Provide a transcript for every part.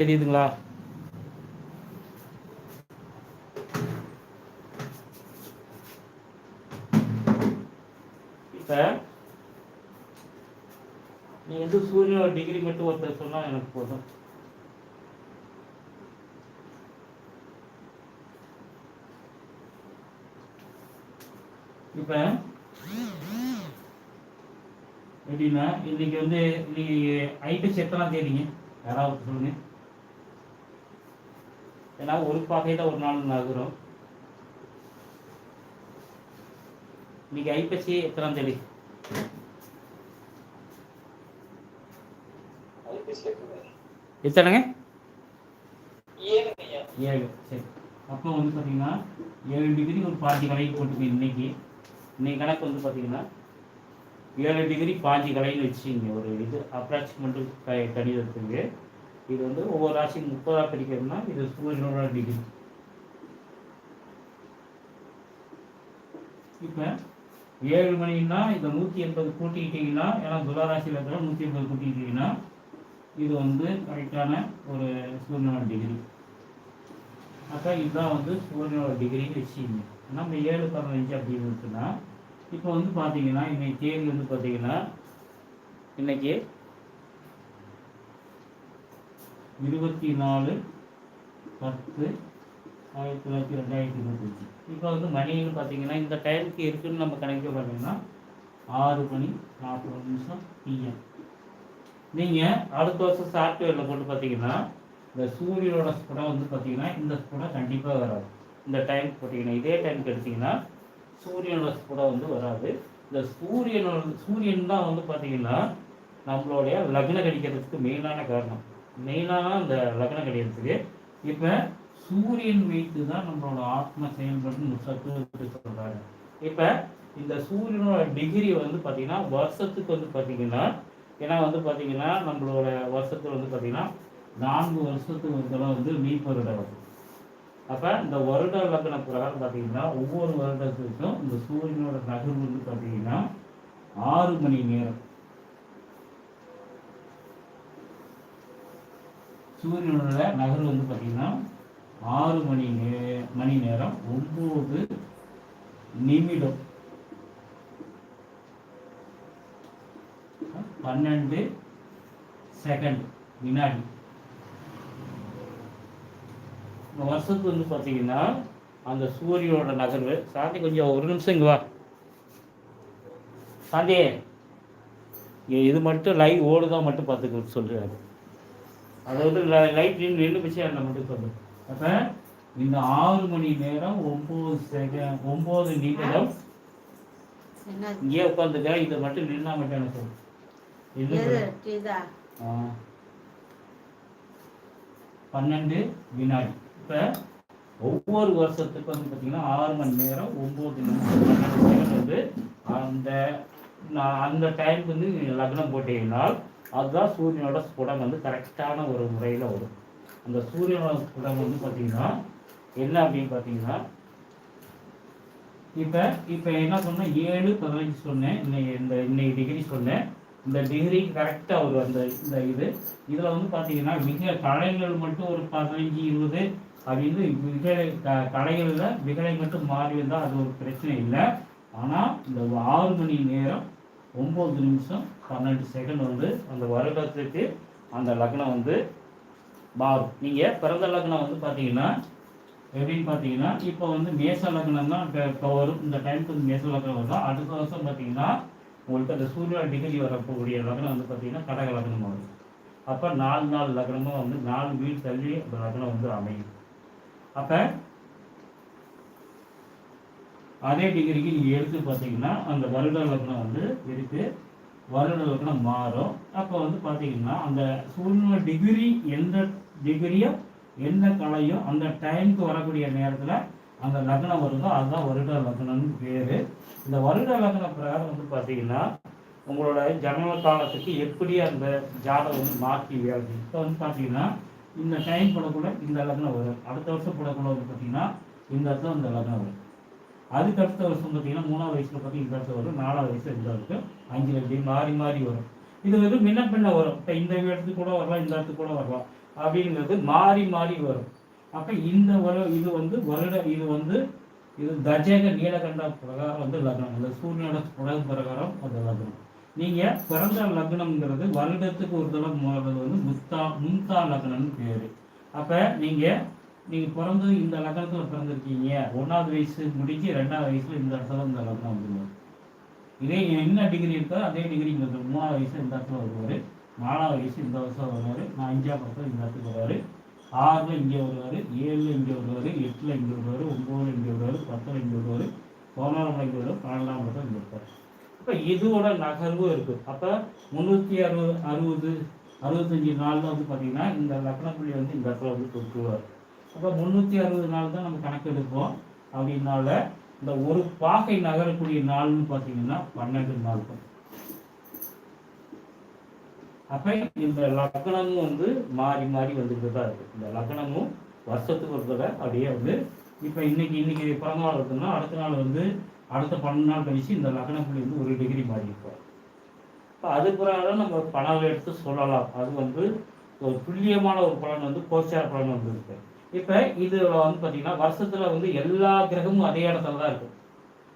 தெரியுதுங்களா? இப்ப நீ வந்து சூரியனோட டிகிரி மட்டும் ஒருத்தர் சொன்னா எனக்கு போதும். இப்ப எப்படின்னா இன்னைக்கு வந்து இன்னைக்கு ஐபிஎஸ் எத்தனாம் தேதிங்க? யாராவது சொல்லுங்க. ஏன்னா ஒரு பாகையில் ஒரு நாள் நகரும். இன்னைக்கு ஐப்பசி எத்தனாம் தேதி? எத்தனைங்க? ஏழு சரி. அப்போ வந்து பார்த்தீங்கன்னா ஏழு டிகிரி ஒரு பாஞ்சு கலைக்கு போட்டுக்கோங்க இன்னைக்கு. இன்னைக்கு கணக்கு வந்து பார்த்தீங்கன்னா ஏழு டிகிரி பாஞ்சு கலைன்னு வச்சுங்க ஒரு இது. அப்ராக்சிமெண்ட் கணிதத்துக்கு இது வந்து ஒவ்வொரு ராசிக்கு முப்பதாக பிரிக்கிறதுனா இது சூரியனோட டிகிரி இப்போ ஏழு மணின்னா இந்த நூற்றி எண்பது கூட்டிக்கிட்டீங்கன்னா ஏன்னா துளாராசியில் இருக்கிற நூற்றி எண்பது கூட்டிக்கிட்டீங்கன்னா இது வந்து கரெக்டான ஒரு சூரியனோட டிகிரி அப்போ இதுதான் வந்து சூரியனோட டிகிரின்னு வச்சுக்கோங்க. நம்ம ஏழு பதினஞ்சு அப்படின்னு இருக்குன்னா இப்போ வந்து பார்த்தீங்கன்னா இன்னைக்கு தேதி வந்து பார்த்தீங்கன்னா இன்னைக்கு இருபத்தி நாலு பத்து ஆயிரத்தி தொள்ளாயிரத்தி ரெண்டாயிரத்தி இருபத்தஞ்சி. இப்போ வந்து மணின்னு பார்த்தீங்கன்னா இந்த டைமுக்கு இருக்குன்னு நம்ம கணக்கு பார்த்தீங்கன்னா ஆறு மணி நாற்பது நிமிஷம் பிஎம் நீங்கள் அடுத்த வருஷம் சாஃப்ட்வேரில் போட்டு பார்த்தீங்கன்னா இந்த சூரியனோட ஸ்புடம் வந்து பார்த்தீங்கன்னா இந்த ஸ்புடம் கண்டிப்பாக வராது. இந்த டைம் போட்டிங்கன்னா இதே டைமுக்கு எடுத்தீங்கன்னா சூரியனோட ஸ்புடம் வந்து வராது. இந்த சூரியனோட சூரியன் தான் வந்து பார்த்தீங்கன்னா நம்மளுடைய லக்னம் கடிக்கிறதுக்கு மெயினான காரணம். மெயினான அந்த லக்ன கடிக்கிறதுக்கு இப்போ சூரியன் வைத்து தான் நம்மளோட ஆத்ம செயல்படும் சத்து சொல்கிறாங்க இப்போ இந்த சூரியனோட டிகிரி வந்து பார்த்தீங்கன்னா வருஷத்துக்கு வந்து பார்த்தீங்கன்னா ஏன்னா வந்து பார்த்தீங்கன்னா நம்மளோட வருஷத்தில் வந்து பார்த்தீங்கன்னா நான்கு வருஷத்துக்கு ஒரு தடவை வந்து மீப்பருட வரும் அப்போ இந்த வருட லக்ன பிரகாரம் பார்த்தீங்கன்னா ஒவ்வொரு வருடத்துக்கும் இந்த சூரியனோட நகர்வு வந்து பார்த்தீங்கன்னா ஆறு மணி நேரம். சூரியனோட நகர்வு வந்து பார்த்தீங்கன்னா ஆறு மணி நே மணி நேரம் ஒம்பது நிமிடம். பன்னெண்டு செகண்ட் வினாடி. வருஷத்துக்கு வந்து பார்த்தீங்கன்னா அந்த சூரியனோட நகர்வு சாந்தி கொஞ்சம் ஒரு நிமிஷம் இங்கே வா. சாந்தி இது மட்டும் லைவ் ஓடுதான் மட்டும் பார்த்துக்க சொல்கிறாரு அதாவது லைட் நின்று வச்சு அந்த மட்டும் சொல்லு அப்போ இந்த ஆறு மணி நேரம் ஒம்பது செகண்ட் ஒம்பது நிமிடம் இங்கே உட்காந்துக்க இதை மட்டும் நின்னா மட்டும் எனக்கு சொல்லு. பன்னெண்டு வினாடி. இப்போ ஒவ்வொரு வருஷத்துக்கு வந்து பார்த்தீங்கன்னா ஆறு மணி நேரம் ஒம்பது நிமிஷம் பன்னெண்டு செகண்ட் வந்து அந்த அந்த டைமுக்கு வந்து லக்னம் போட்டீங்கன்னால் அதுதான் சூரியனோட ஸ்புடம் வந்து கரெக்டான ஒரு முறையில் வரும். அந்த சூரியனோட ஸ்புடம் வந்து பார்த்தீங்கன்னா என்ன அப்படின்னு பார்த்தீங்கன்னா இப்போ இப்போ என்ன சொன்னேன்? ஏழு பதினஞ்சு சொன்னேன். இன்னைக்கு இந்த இன்னைக்கு டிகிரி சொன்னேன். இந்த டிகிரி கரெக்டாக ஒரு அந்த இந்த இது. இதில் வந்து பார்த்தீங்கன்னா மிக கலைகள் மட்டும் ஒரு பதினஞ்சு இருபது அப்படின்னு மிக க- கலைகளில் விகலை மட்டும் மாறி வந்தால் அது ஒரு பிரச்சனை இல்லை. ஆனால் இந்த ஆறு மணி நேரம் ஒம்பது நிமிஷம் பன்னெண்டு செகண்ட் வந்து அந்த வருடத்துக்கு அந்த லக்னம் வந்து மாறும். நீங்கள் பிறந்த லக்னம் வந்து பார்த்தீங்கன்னா எப்படின்னு பார்த்தீங்கன்னா இப்போ வந்து மேச லக்னம் தான் இப்போ இப்போ வரும். இந்த டைமுக்கு வந்து மேச லக்னம் வரும் அடுத்த வருஷம் பார்த்தீங்கன்னா உங்களுக்கு அந்த சூரிய டிகிரி வரக்கூடிய லக்னம் வந்து பார்த்தீங்கன்னா கடக லக்னம் வரும். அப்போ நாலு நாலு லக்னமும் வந்து நாலு வீடு தள்ளி அந்த லக்னம் வந்து அமையும். அப்போ அதே டிகிரிக்கு நீங்கள் எடுத்து பார்த்தீங்கன்னா அந்த வருட லக்னம் வந்து இருக்குது வருட லக்னம் மாறும். அப்போ வந்து பார்த்தீங்கன்னா அந்த சூழ்நிலை டிகிரி எந்த டிகிரியோ எந்த கலையும் அந்த டைமுக்கு வரக்கூடிய நேரத்தில் அந்த லக்னம் வருதோ அதுதான் வருட லக்னம்னு பேர். இந்த வருட லக்ன பிரகாரம் வந்து பார்த்தீங்கன்னா உங்களோட ஜனன காலத்துக்கு எப்படி அந்த ஜாதகம் வந்து மாற்றி வேலை இப்போ வந்து பார்த்தீங்கன்னா இந்த டைம் போடக்கூட இந்த லக்னம் வரும். அடுத்த வருஷம் போடக்கூட வந்து பார்த்தீங்கன்னா இந்த இடத்துல இந்த லக்னம் வரும். அதுக்கு அடுத்த வருஷம் பார்த்தீங்கன்னா மூணாவது வயசில் பார்த்தீங்கன்னா இந்த இடத்துல வரும் நாலாவது வயசு இந்த இருக்கு அஞ்சு இப்படி மாறி மாறி வரும். இது வந்து முன்ன பின்ன வரும். இப்போ இந்த இடத்துக்கு கூட வரலாம் இந்த இடத்துக்கு கூட வரலாம் அப்படிங்கிறது மாறி மாறி வரும். அப்போ இந்த வரு இது வந்து வருட இது வந்து இது தஜக நீலகண்ட பிரகாரம் வந்து லக்னம். அந்த சூரியனோட உலக பிரகாரம் அந்த லக்னம். நீங்கள் பிறந்த லக்னம்ங்கிறது வருடத்துக்கு ஒரு தடவை வந்து முத்தா முந்தா லக்னம்னு பேர். அப்போ நீங்கள் நீங்கள் பிறந்தது இந்த லக்னத்தில் பிறந்திருக்கீங்க. ஒன்றாவது வயசு முடிஞ்சு ரெண்டாவது வயசில் இந்த இடத்துல இந்த லக்னம் வந்துருவார் இதே என்ன டிகிரி இருக்கோ அதே டிகிரி இங்கே மூணாவது வயசு இந்த இடத்துல வருவார். நாலாவது வயசு இந்த வருஷம் வருவார். நான் அஞ்சாவது வருஷம் இந்த இடத்துக்கு வருவார். ஆறில் இங்கே வருவார். ஏழில் இங்கே வருவார். எட்டில் இங்கே வருவார். ஒம்போதில் இங்கே வருவார். பத்தில் இங்கே வருவார். பதினோராம் இங்கே வருவார். பன்னெண்டாம் வருஷம் இங்கே இருப்பார். இப்போ இதோட நகர்வு இருக்குது அப்போ முந்நூற்றி அறுபது அறுபது அறுபத்தஞ்சி நாளில் வந்து பார்த்தீங்கன்னா இந்த லக்னப்புள்ளி வந்து இந்த இடத்துல வந்து தொற்றுவார் அப்போ முந்நூற்றி அறுபது நாள் தான் நம்ம கணக்கு எடுப்போம். அப்படின்னால இந்த ஒரு பாகை நகரக்கூடிய நாள்னு பார்த்தீங்கன்னா பன்னெண்டு நாள். தான் அப்போ இந்த லக்னமும் வந்து மாறி மாறி வந்துட்டு தான் இருக்கு. இந்த லக்னமும் வருஷத்துக்கு ஒரு தடவை அப்படியே வந்து இப்போ இன்னைக்கு இன்னைக்கு பிறந்த நாள் இருக்குன்னா அடுத்த நாள் வந்து அடுத்த பன்னெண்டு நாள் கழிச்சு இந்த லக்ன புள்ளி வந்து ஒரு டிகிரி மாறி இருக்கும் இப்போ அது பிறகு நம்ம பணம் எடுத்து சொல்லலாம். அது வந்து ஒரு துல்லியமான ஒரு பலன் வந்து கோச்சார பலன் வந்து இருக்கு. இப்போ இது வந்து பார்த்தீங்கன்னா வருஷத்தில் வந்து எல்லா கிரகமும் அதே இடத்துல தான் இருக்கும்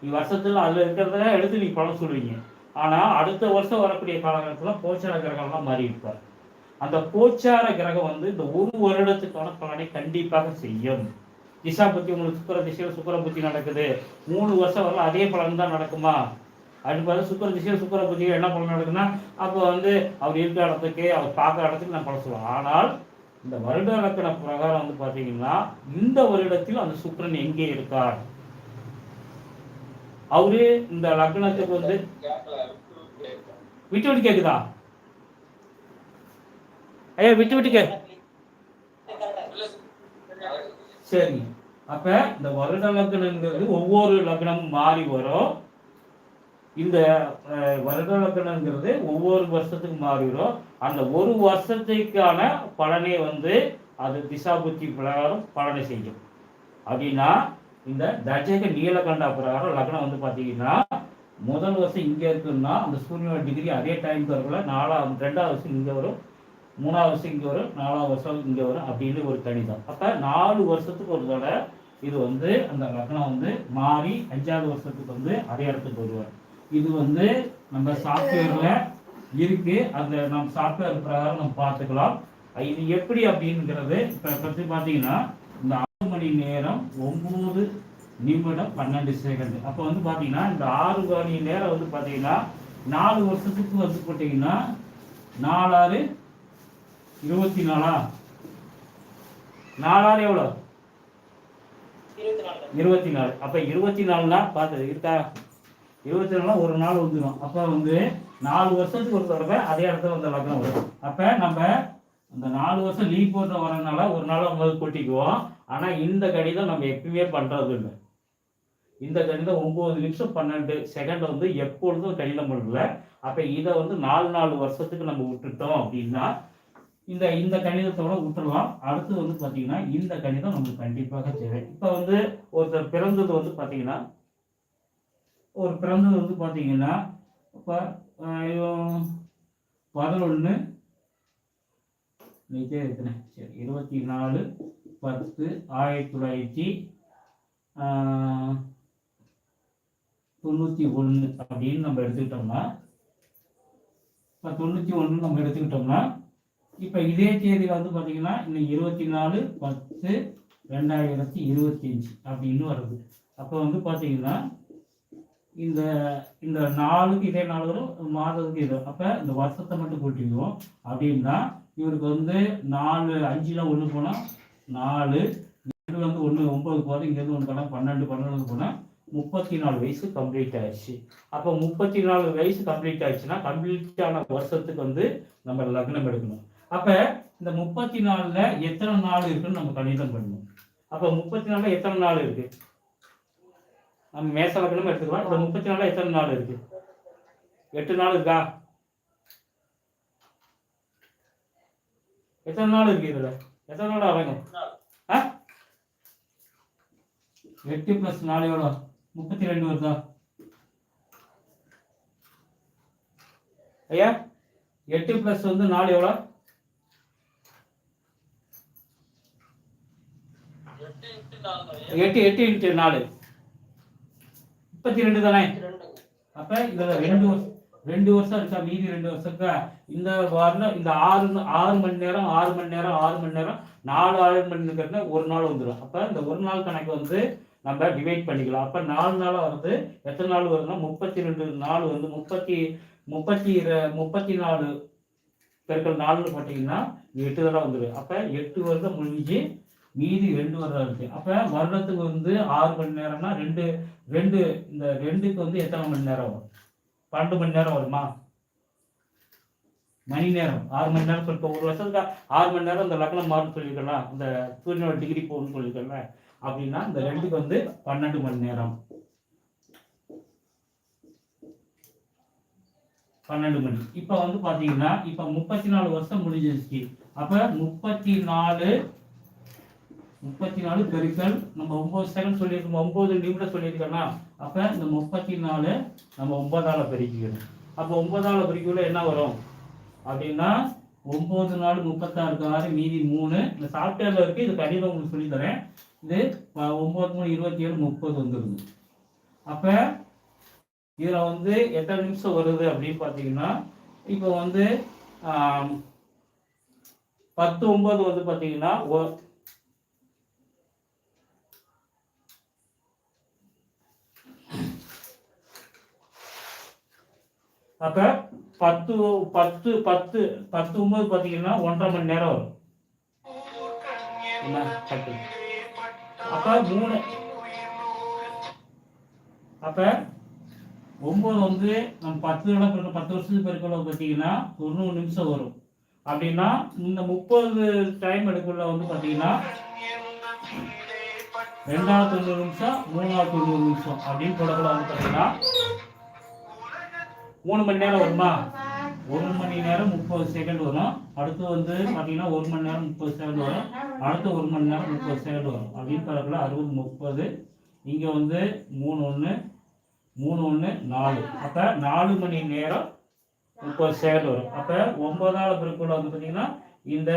நீ வருஷத்தில் அதில் இருக்கிறத எடுத்து நீ பலன் சொல்லுவீங்க ஆனால் அடுத்த வருஷம் வரக்கூடிய காலகட்டத்தில் கோச்சார கிரகம்லாம் மாறி இருப்பார் அந்த கோச்சார கிரகம் வந்து இந்த ஒரு வருடத்துக்கான பலனை கண்டிப்பாக செய்யும். திசா புத்தி உங்களுக்கு சுக்கர திசையில் சுக்கர புத்தி நடக்குது. மூணு வருஷம் வரலாம் அதே பலன் தான் நடக்குமா? அடுத்து பார்த்து சுக்கர திசையில் சுக்கர புத்தியில் என்ன பலன் நடக்குன்னா அப்போ வந்து அவர் இருக்கிற இடத்துக்கு அவர் பார்க்குற இடத்துக்கு நான் பலன் சொல்லுவேன் ஆனால் இந்த வருட இலக்கண பிரகாரம் வந்து பார்த்தீங்கன்னா இந்த வருடத்தில் அந்த சுக்கிரன் எங்கே இருக்கார்? அவரு இந்த லக்னத்துக்கு வந்து விட்டு விட்டு கேக்குதா? ஐயா விட்டு விட்டு கே சரி அப்ப இந்த வருட லக்னங்கிறது ஒவ்வொரு லக்னமும் மாறி வரும். இந்த அஹ், வருட ஒவ்வொரு வருஷத்துக்கு மாறிடும். அந்த ஒரு வருஷத்துக்கான பலனை வந்து அது திசாபுத்தி பிரகாரம் பலனை செய்யும். அப்படின்னா இந்த தஜக நீலகண்டா பிரகாரம் லக்னம் வந்து பார்த்தீங்கன்னா முதல் வருஷம் இங்கே இருக்குன்னா அந்த சூரியனோட டிகிரி அதே டைம் வரல நாலாவது ரெண்டாவது வருஷம் இங்கே வரும் மூணாவது வருஷம் இங்கே வரும் நாலாவது வருஷம் இங்கே வரும் அப்படின்னு ஒரு கணிதம். அப்போ நாலு வருஷத்துக்கு ஒரு தடவை இது வந்து அந்த லக்னம் வந்து மாறி அஞ்சாவது வருஷத்துக்கு வந்து அதே இடத்துக்கு வருவார். இது வந்து நம்ம சாஃப்ட்வேர்ல இருக்கு. அந்த நம்ம சாஃப்ட்வேர் பிரகாரம் நம்ம பார்த்துக்கலாம். இது எப்படி அப்படிங்கிறது இப்போ பற்றி பார்த்தீங்கன்னா இந்த ஆறு மணி நேரம் ஒம்பது நிமிடம் பன்னெண்டு செகண்ட் அப்போ வந்து பார்த்தீங்கன்னா இந்த ஆறு மணி நேரம் வந்து பார்த்தீங்கன்னா நாலு வருஷத்துக்கு வந்து போட்டிங்கன்னா நாலாறு இருபத்தி நாலா? நாலாறு எவ்வளோ இருபத்தி நாலு. அப்போ இருபத்தி நாலுனா பார்த்து இருக்கா? இருபத்தி நாலுனா ஒரு நாள் வந்துடும் அப்போ வந்து நாலு வருஷத்துக்கு ஒரு தடவை அதே இடத்துல வந்து லக்னம் வரும். அப்போ நம்ம அந்த நாலு வருஷம் லீவ் போட்டு வரதுனால ஒரு நாள் முதல் கொட்டிக்குவோம். ஆனால் இந்த கடிதம் நம்ம எப்பயுமே பண்ணுறது இல்லை. இந்த கடிதம் ஒம்பது நிமிஷம் பன்னெண்டு செகண்ட் வந்து எப்பொழுதும் கடிதம் பண்ணல அப்போ இதை வந்து நாலு நாலு வருஷத்துக்கு நம்ம விட்டுட்டோம் அப்படின்னா இந்த இந்த கணிதத்தோட விட்டுறலாம் அடுத்து வந்து பார்த்தீங்கன்னா இந்த கணிதம் நமக்கு கண்டிப்பாக தேவை. இப்போ வந்து ஒருத்தர் பிறந்தது வந்து பார்த்தீங்கன்னா ஒரு பிறந்தது வந்து பார்த்தீங்கன்னா இப்போ பதினொன்று நீச்சே இருக்கிறேன் சரி இருபத்தி நாலு பத்து ஆயிரத்தி தொள்ளாயிரத்தி தொண்ணூற்றி ஒன்று அப்படின்னு நம்ம எடுத்துக்கிட்டோம்னா இப்போ தொண்ணூற்றி ஒன்று நம்ம எடுத்துக்கிட்டோம்னா இப்போ இதே தேதியில் வந்து பார்த்தீங்கன்னா இன்னும் இருபத்தி நாலு பத்து ரெண்டாயிரத்தி இருபத்தி அஞ்சு அப்படின்னு வருது. அப்போ வந்து பார்த்தீங்கன்னா இந்த இந்த நாளுக்கு இதே நாள் வரும் மாதத்துக்கு இது. அப்போ இந்த வருஷத்தை மட்டும் கூட்டிடுவோம் அப்படின்னா இவருக்கு வந்து நாலு அஞ்சுலாம் ஒன்று போனால் நாலு இது வந்து ஒன்று ஒம்பது போகிறது இங்கேருந்து ஒன்று போனால் பன்னெண்டு பன்னெண்டு போனால் முப்பத்தி நாலு வயசு கம்ப்ளீட் ஆயிடுச்சு. அப்போ முப்பத்தி நாலு வயசு கம்ப்ளீட் ஆயிடுச்சுன்னா கம்ப்ளீட்டான வருஷத்துக்கு வந்து நம்ம லக்னம் எடுக்கணும். அப்போ இந்த முப்பத்தி நாலில் எத்தனை நாள் இருக்குன்னு நம்ம கணிதம் பண்ணணும் அப்போ முப்பத்தி நாலில் எத்தனை நாள் இருக்குது நம்ம மேச லக்னம் எடுத்துக்கலாம். இந்த முப்பத்தி நாலில் எத்தனை நாள் இருக்கு? எட்டு நாள் இருக்கா? எத்தனை நாள் இருக்கு இதுல? எத்தனை நாள் அடங்கும்? எட்டு பிளஸ் நாலு எவ்வளோ முப்பத்தி ரெண்டு வருதா? ஐயா எட்டு பிளஸ் வந்து நாலு எவ்வளோ எட்டு எட்டு இன்ட்டு நாலு. முப்பத்தி ரெண்டு தானே? அப்ப இதுல ரெண்டு வருஷம் ரெண்டு வருஷம் இருக்கா மீதி ரெண்டு வருஷத்துக்கு இந்த வாரம் இந்த ஆறு ஆறு மணி நேரம் ஆறு மணி நேரம் ஆறு மணி நேரம் நாலு ஆறு மணி நேரம் ஒரு நாள் வந்துடும் அப்ப இந்த ஒரு நாள் கணக்கு வந்து நம்ம டிவைட் பண்ணிக்கலாம். அப்ப நாலு நாளா வருது எத்தனை நாள் வருதுன்னா முப்பத்தி ரெண்டு நாள் வந்து முப்பத்தி முப்பத்தி முப்பத்தி நாலு பெருக்கள் நாலுன்னு போட்டிங்கன்னா எட்டு தடவை வந்துடும் அப்ப எட்டு வருடம் முடிஞ்சு மீதி ரெண்டு வருடம் இருக்கு அப்ப வருடத்துக்கு வந்து ஆறு மணி நேரம்னா ரெண்டு ரெண்டு இந்த ரெண்டுக்கு வந்து எத்தனை மணி நேரம் வரும்? பன்னெண்டு மணி நேரம் வருமா? மணி நேரம். ஆறு மணி நேரம் சொல்லிட்டு ஒரு வருஷத்துக்கு ஆறு மணி நேரம் இந்த லக்னம் மாறும் சொல்லியிருக்கலாம் இந்த சூரியனோட டிகிரி போகணும்னு சொல்லியிருக்கல அப்படின்னா இந்த ரெண்டுக்கு வந்து பன்னெண்டு மணி நேரம். பன்னெண்டு மணி. இப்போ வந்து பாத்தீங்கன்னா இப்போ முப்பத்தி நாலு வருஷம் முடிஞ்சிருச்சு. அப்ப முப்பத்தி நாலு முப்பத்தி நாலு பெருக்கல் நம்ம ஒன்பது செகண்ட் சொல்லியிருக்கோம் ஒன்பது நிமிடம் சொல்லியிருக்கோம்னா அப்போ இந்த முப்பத்தி நாலு நம்ம ஒன்பதால் பெருக்கிக்கணும். அப்போ ஒன்பதால் பெருக்கல என்ன வரும்? அப்படின்னா ஒம்பது நாலு முப்பத்தாறு ஆறு மீதி மூணு. இந்த சாஃப்ட்வேரில் இருக்கு இது கடிதம் உங்களுக்கு சொல்லித்தரேன் இது ஒம்பது மூணு இருபத்தி ஏழு முப்பது வந்துருது. அப்போ இதில் வந்து எத்தனை நிமிஷம் வருது அப்படின்னு பார்த்தீங்கன்னா இப்போ வந்து பத்து ஒம்பது வந்து பார்த்தீங்கன்னா அப்ப பத்து பத்து பத்து பத்து ஒன்பது பார்த்தீங்கன்னா ஒன்றரை மணி நேரம் வரும். என்ன? பத்து. அப்ப மூணு. அப்ப ஒன்பது வந்து நம்ம பத்து தடவை பெருக்க பத்து வருஷத்துக்கு பெருக்கல பார்த்தீங்கன்னா தொண்ணூறு நிமிஷம் வரும். அப்படின்னா இந்த முப்பது டைம் எடுக்கல வந்து பார்த்தீங்கன்னா ரெண்டாவது தொண்ணூறு நிமிஷம் மூணாவது தொண்ணூறு நிமிஷம் அப்படின்னு போடக்குள்ள வந்து பார்த்தீங்கன்னா மூணு மணி நேரம் வருமா? ஒரு மணி நேரம் முப்பது செகண்ட் வரும். அடுத்து வந்து பார்த்தீங்கன்னா ஒரு மணி நேரம் முப்பது செகண்ட் வரும். அடுத்து ஒரு மணி நேரம் முப்பது செகண்ட் வரும். அப்படின்னு பார்க்கல அறுபது முப்பது. இங்கே வந்து மூணு ஒன்று மூணு ஒன்று நாலு. அப்போ நாலு மணி நேரம் முப்பது செகண்ட் வரும். அப்போ ஒன்பதாவது பிறகுள்ள வந்து பார்த்தீங்கன்னா இந்த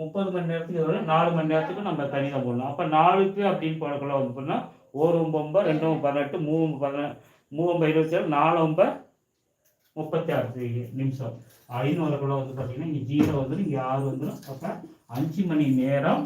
முப்பது மணி நேரத்துக்கு வரும் நாலு மணி நேரத்துக்கு நம்ம தனியாக போடலாம். அப்போ நாலுக்கு அப்படின்னு போடக்குள்ள வந்து பார்த்தீங்கன்னா ஒரு ஒம்பது ரெண்டு ஒம்பது பதினெட்டு மூணு பதினெட்டு மூணு இருபத்தி ஏழு நாலு ஒம்பது முப்பத்தி ஆறு நிமிஷம். ஐநூறுக்குள்ள வந்து பார்த்தீங்கன்னா இங்கே ஜீரோ வந்து இங்கே ஆறு வந்துடும் அப்போ அஞ்சு மணி நேரம்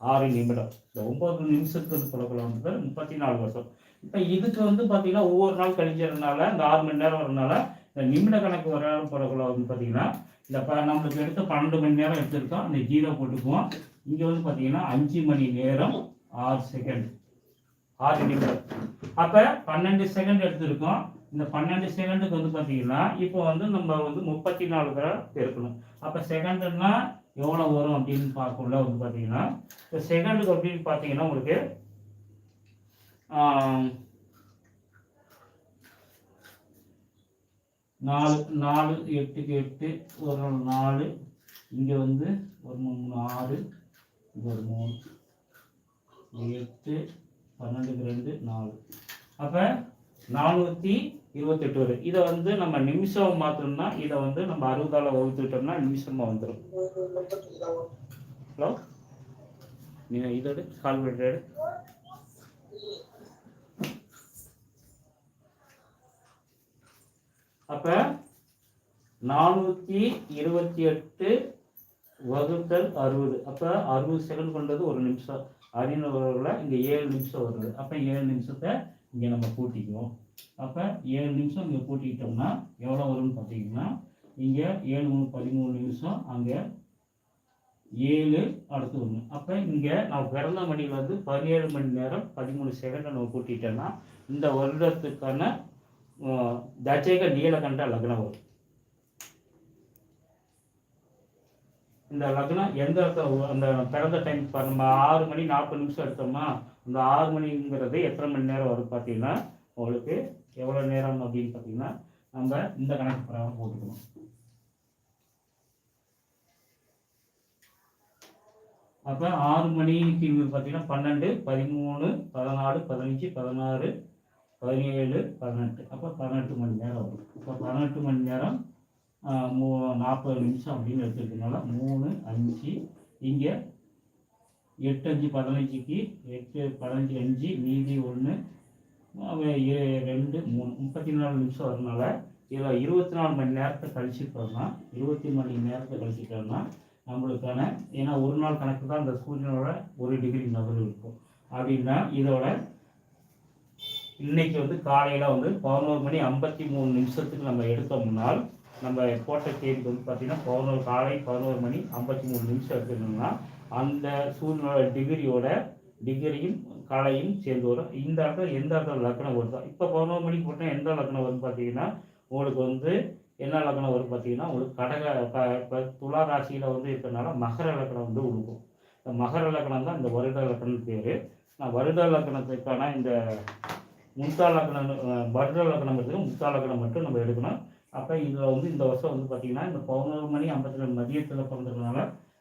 ஆறு நிமிடம். இந்த ஒம்பது நிமிஷத்துக்கு வந்து வந்து முப்பத்தி நாலு வருஷம். இப்போ இதுக்கு வந்து பார்த்தீங்கன்னா ஒவ்வொரு நாள் கழிஞ்சதுனால இந்த ஆறு மணி நேரம் வரனால இந்த நிமிட கணக்கு வர போடக்குள்ள வந்து பார்த்தீங்கன்னா இந்த ப நம்மளுக்கு எடுத்து பன்னெண்டு மணி நேரம் எடுத்துருக்கோம். அந்த ஜீரோ போட்டுக்குவோம். இங்கே வந்து பார்த்தீங்கன்னா அஞ்சு மணி நேரம் ஆறு செகண்ட் ஆறு நிமிடம். அப்போ பன்னெண்டு செகண்ட் எடுத்திருக்கோம். இந்த பன்னெண்டு செகண்டுக்கு வந்து பார்த்தீங்கன்னா இப்போ வந்து நம்ம வந்து முப்பத்தி நாலு தடவை பெருக்கணும். அப்போ செகண்டுன்னா எவ்வளோ வரும் அப்படின்னு பார்க்கல வந்து பார்த்தீங்கன்னா இப்போ செகண்டுக்கு அப்படின்னு பார்த்தீங்கன்னா உங்களுக்கு நாலு நாலு எட்டுக்கு எட்டு ஒரு நாலு இங்கே வந்து ஒரு மூணு ஆறு இங்கே ஒரு மூணு எட்டு பன்னெண்டுக்கு ரெண்டு நாலு. அப்போ நானூற்றி இருபத்தெட்டு வரும். இதை வந்து நம்ம நிமிஷம் மாற்றணும்னா இதை வந்து நம்ம அறுபதால வகுத்துட்டோம்னா நிமிஷமாக வந்துடும் ஹலோ? நீ இதோட கால்குலேட்டர் அப்போ நானூற்றி இருபத்தி எட்டு வகுத்தல் அறுபது. அப்போ அறுபது செகண்ட் கொண்டது ஒரு நிமிஷம். அறிஞர்ல இங்கே ஏழு நிமிஷம் வருது. அப்போ ஏழு நிமிஷத்தை இங்கே நம்ம கூட்டிக்குவோம். அப்போ ஏழு நிமிஷம் இங்கே கூட்டிக்கிட்டோம்னா எவ்வளோ வரும்னு பார்த்தீங்கன்னா இங்கே ஏழு மூணு பதிமூணு நிமிஷம் அங்கே ஏழு அடுத்து ஒன்று அப்போ இங்கே நான் பிறந்த மணிலேருந்து பதினேழு மணி நேரம் பதிமூணு செகண்டை நம்ம கூட்டிட்டோம்னா இந்த வருடத்துக்கான அஹ், தஜேக நீலகண்ட லக்னம் வரும். இந்த லக்னம் எந்த இடத்துல அந்த பிறந்த டைம் நம்ம ஆறு மணி நாற்பது நிமிஷம் எடுத்தோம்னா அந்த ஆறு மணிங்கிறது எத்தனை மணி நேரம் வரும் பார்த்தீங்கன்னா உங்களுக்கு எவ்வளோ நேரம் அப்படின்னு பார்த்தீங்கன்னா நம்ம இந்த கணக்கு பிரகாரம் போட்டுக்கணும். அப்போ ஆறு மணிக்கு பார்த்தீங்கன்னா பன்னெண்டு பதிமூணு பதினாலு பதினஞ்சு பதினாறு பதினேழு பதினெட்டு. அப்போ பதினெட்டு மணி நேரம் வரும். இப்போ பதினெட்டு மணி நேரம் மூ நாற்பது நிமிஷம் அப்படின்னு எடுத்துக்கிறதுனால மூணு அஞ்சு இங்கே எட்டு அஞ்சு பதினஞ்சுக்கு எட்டு பதினஞ்சு அஞ்சு மீதி ஒன்று ரெண்டு மூணு. முப்பத்தி நாலு நிமிஷம் வரனால இதில் இருபத்தி நாலு மணி நேரத்தை கழிச்சிட்டோம்னா இருபத்தி மணி நேரத்தை கழிச்சிட்டோம்னா நம்மளுக்கான ஏன்னா ஒரு நாள் கணக்கு தான் அந்த சூரியனோட ஒரு டிகிரி நகர்வு இருக்கும். அப்படின்னா இதோட இன்னைக்கு வந்து காலையில் வந்து பதினோரு மணி ஐம்பத்தி மூணு நிமிஷத்துக்கு நம்ம எடுத்தோம்னால் நம்ம போட்ட தேதிக்கு வந்து பார்த்திங்கன்னா பதினோரு காலை பதினோரு மணி ஐம்பத்தி மூணு நிமிஷம் எடுத்துக்கணும்னா அந்த சூரியனோட டிகிரியோட டிகிரியும் காலையும் சேர்ந்து வரும் இந்த இடத்துல எந்த இடத்துல லக்னம் வருதோ இப்போ பதினோரு மணிக்கு போட்டால் எந்த லக்னம் வரும்னு பார்த்தீங்கன்னா உங்களுக்கு வந்து என்ன லக்னம் வரும் பார்த்தீங்கன்னா உங்களுக்கு கடக இப்போ துலா ராசியில் வந்து இருக்கிறனால மகர லக்னம் வந்து உழுக்கும் இந்த மகர லக்னம் தான் இந்த வருட லக்னம் பேர். நான் வருட லக்னத்துக்கான இந்த முத்தா லக்னம் வருட லக்னம் இருக்குது. முத்தா லக்னம் மட்டும் நம்ம எடுக்கணும். அப்போ இதில் வந்து இந்த வருஷம் வந்து பார்த்தீங்கன்னா இந்த பதினோரு மணி ஐம்பத்தி ரெண்டு மதியத்தில் பிறந்ததுனால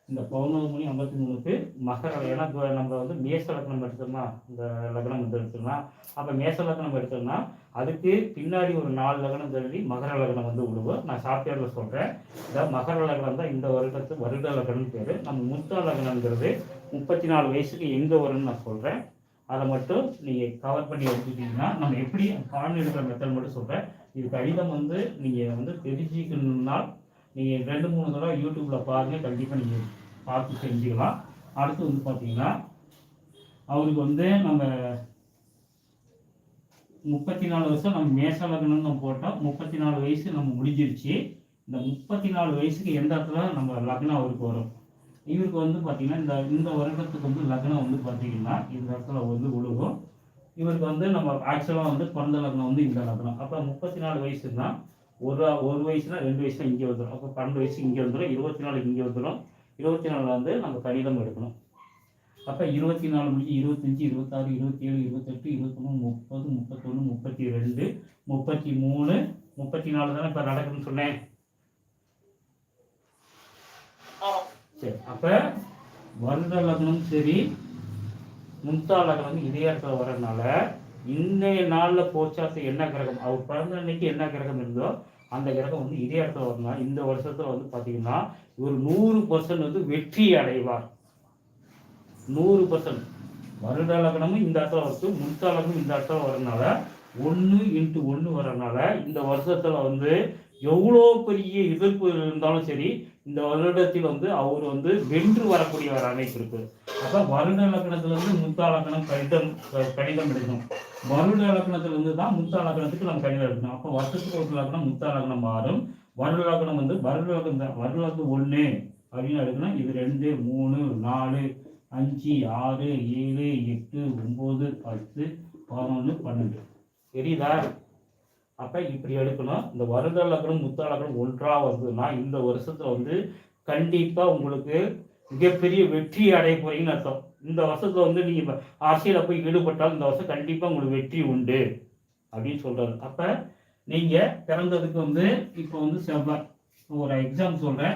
இந்த பௌர்ணமி மணி ஐம்பத்தி மூணுக்கு மகர ஏன்னா நம்ம வந்து மேச லக்னம் எடுத்தோம்னா இந்த லக்னம் வந்து எடுத்தோம்னா அப்போ மேச லக்னம் எடுத்தோம்னா அதுக்கு பின்னாடி ஒரு நாலு லக்னம் தள்ளி மகர லக்னம் வந்து விடுவோம். நான் சாஃப்ட்வேரில் சொல்கிறேன் இந்த மகர லக்னம் தான் இந்த வருடத்து வருட லக்னம் பேர். நம்ம முத்த லக்னங்கிறது முப்பத்தி நாலு வயசுக்கு எங்கே வரும்னு நான் சொல்கிறேன் அதை மட்டும் நீங்கள் கவர் பண்ணி எடுத்துக்கிட்டிங்கன்னா நம்ம எப்படி கான் எடுக்கிற மெத்தட் மட்டும் சொல்கிறேன் இது கடிதம் வந்து நீங்கள் வந்து தெரிஞ்சுக்கணும்னா நீங்கள் ரெண்டு மூணு தடவை யூடியூப்பில் பாருங்கள் கண்டிப்பாக நீங்கள் பார்த்து தெரிஞ்சுக்கலாம் அடுத்து வந்து பார்த்தீங்கன்னா அவருக்கு வந்து நம்ம முப்பத்தி நாலு வருஷம் நம்ம மேச லக்னம்னு நம்ம போட்டோம். முப்பத்தி நாலு வயசு நம்ம முடிஞ்சிருச்சு. இந்த முப்பத்தி நாலு வயசுக்கு எந்த இடத்துல நம்ம லக்னம் அவருக்கு வரும்? இவருக்கு வந்து பார்த்தீங்கன்னா இந்த இந்த வருடத்துக்கு வந்து லக்னம் வந்து பார்த்தீங்கன்னா இந்த இடத்துல வந்து விழுகும். இவருக்கு வந்து நம்ம ஆக்சுவலாக வந்து பிறந்த லக்னம் வந்து இந்த லக்னம். அப்போ முப்பத்தி நாலு வயசு தான் ஒரு ஒரு வயசுனா ரெண்டு வயசுனா இங்கே வந்துடும் அப்போ பன்னெண்டு வயசு இங்கே வந்துடும் இருபத்தி நாலு இங்கே வந்துடும் இருபத்தி நாலில் வந்து நம்ம கணிதம் எடுக்கணும். அப்போ இருபத்தி நாலு முடிஞ்சு இருபத்தஞ்சி இருபத்தாறு இருபத்தி ஏழு இருபத்தெட்டு இருபத்தொன்று முப்பது முப்பத்தொன்று முப்பத்தி ரெண்டு முப்பத்தி மூணு முப்பத்தி நாலு தானே இப்போ நடக்குதுன்னு சொன்னேன். சரி அப்போ வருட லக்னம் சரி முத்தா லக்னம் இதே இடத்துல வரனால இன்றைய நாளில் போச்சாத்து என்ன கிரகம்? அவர் பிறந்த அன்னைக்கு என்ன கிரகம் இருந்தோ அந்த கிரகம் வந்து இதே இடத்துல வரணும் இந்த வருஷத்துல வந்து பார்த்தீங்கன்னா இவர் நூறு பர்சன்ட் வந்து வெற்றி அடைவார் நூறு பர்சன்ட் வருட லக்னமும் இந்த இடத்துல வருது முத்தா லக்னம் இந்த இடத்துல வரனால ஒன்று இன்ட்டு ஒன்று வரனால இந்த வருஷத்துல வந்து எவ்வளோ பெரிய எதிர்ப்பு இருந்தாலும் சரி இந்த வருடத்தில் வந்து அவர் வந்து வென்று வரக்கூடிய ஒரு அமைப்பு இருக்கு. அப்போ வருட லக்னத்துல இருந்து முத்தா லக்னம் கணிதம் க- கணிதம் எடுக்கணும். வருட லக்னத்துல தான் முத்தா லக்னத்துக்கு நம்ம கையில் எடுக்கணும். அப்போ வருஷத்துக்கு ஒரு லக்னம் முத்தா லக்னம் மாறும். வருட லக்னம் வந்து வருட லக்னம் வருட லக்னம் ஒன்று அப்படின்னு எடுக்கணும். இது ரெண்டு மூணு நாலு அஞ்சு ஆறு ஏழு எட்டு ஒம்பது பத்து பதினொன்று பன்னெண்டு. தெரியுதா? அப்போ இப்படி எடுக்கணும். இந்த வருட லக்னம் முத்தா லக்னம் ஒன்றாக வருதுன்னா இந்த வருஷத்துல வந்து கண்டிப்பாக உங்களுக்கு மிகப்பெரிய வெற்றி அடைய போறீங்கன்னு அர்த்தம். இந்த வருஷத்துல வந்து நீங்க இப்ப அரசியல போய் ஈடுபட்டால் இந்த வருஷம் கண்டிப்பா உங்களுக்கு வெற்றி உண்டு அப்படின்னு சொல்றாரு. அப்ப நீங்க பிறந்ததுக்கு வந்து இப்போ வந்து செவ்வாய் ஒரு எக்ஸாம் சொல்றேன்.